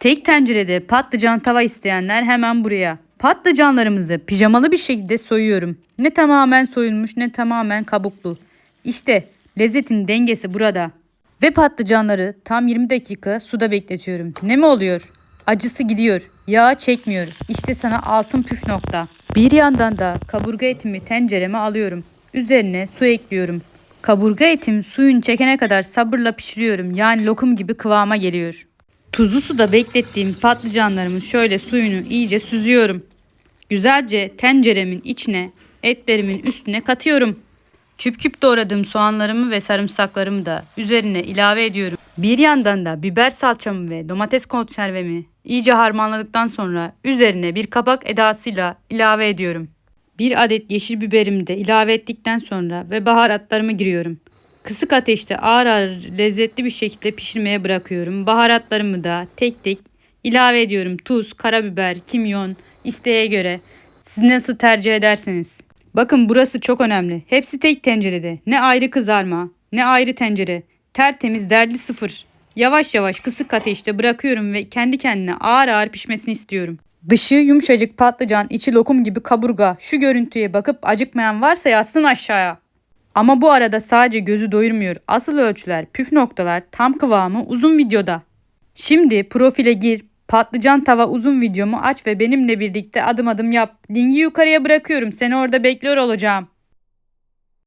Tek tencerede patlıcan tava isteyenler hemen buraya. Patlıcanlarımızı pijamalı bir şekilde soyuyorum. Ne tamamen soyulmuş ne tamamen kabuklu. İşte lezzetin dengesi burada. Ve patlıcanları tam 20 dakika suda bekletiyorum. Ne mi oluyor? Acısı gidiyor. Yağ çekmiyor. İşte sana altın püf nokta. Bir yandan da kaburga etimi tencereme alıyorum. Üzerine su ekliyorum. Kaburga etim suyun çekene kadar sabırla pişiriyorum. Yani lokum gibi kıvama geliyor. Tuzlu suda beklettiğim patlıcanlarımın şöyle suyunu iyice süzüyorum. Güzelce tenceremin içine etlerimin üstüne katıyorum. Küp küp doğradığım soğanlarımı ve sarımsaklarımı da üzerine ilave ediyorum. Bir yandan da biber salçamı ve domates konservemi iyice harmanladıktan sonra üzerine bir kapak edasıyla ilave ediyorum. Bir adet yeşil biberimi de ilave ettikten sonra ve baharatlarımı giriyorum. Kısık ateşte ağır ağır lezzetli bir şekilde pişirmeye bırakıyorum. Baharatlarımı da tek tek ilave ediyorum. Tuz, karabiber, kimyon isteğe göre. Siz nasıl tercih ederseniz. Bakın burası çok önemli. Hepsi tek tencerede. Ne ayrı kızarma, ne ayrı tencere. Tertemiz, derli sıfır. Yavaş yavaş kısık ateşte bırakıyorum ve kendi kendine ağır ağır pişmesini istiyorum. Dışı yumuşacık patlıcan, içi lokum gibi kaburga. Şu görüntüye bakıp acıkmayan varsa yazsın aşağıya. Ama bu arada sadece gözü doyurmuyor. Asıl ölçüler, püf noktalar, tam kıvamı uzun videoda. Şimdi profile gir, patlıcan tava uzun videomu aç ve benimle birlikte adım adım yap. Linki yukarıya bırakıyorum. Seni orada bekliyor olacağım.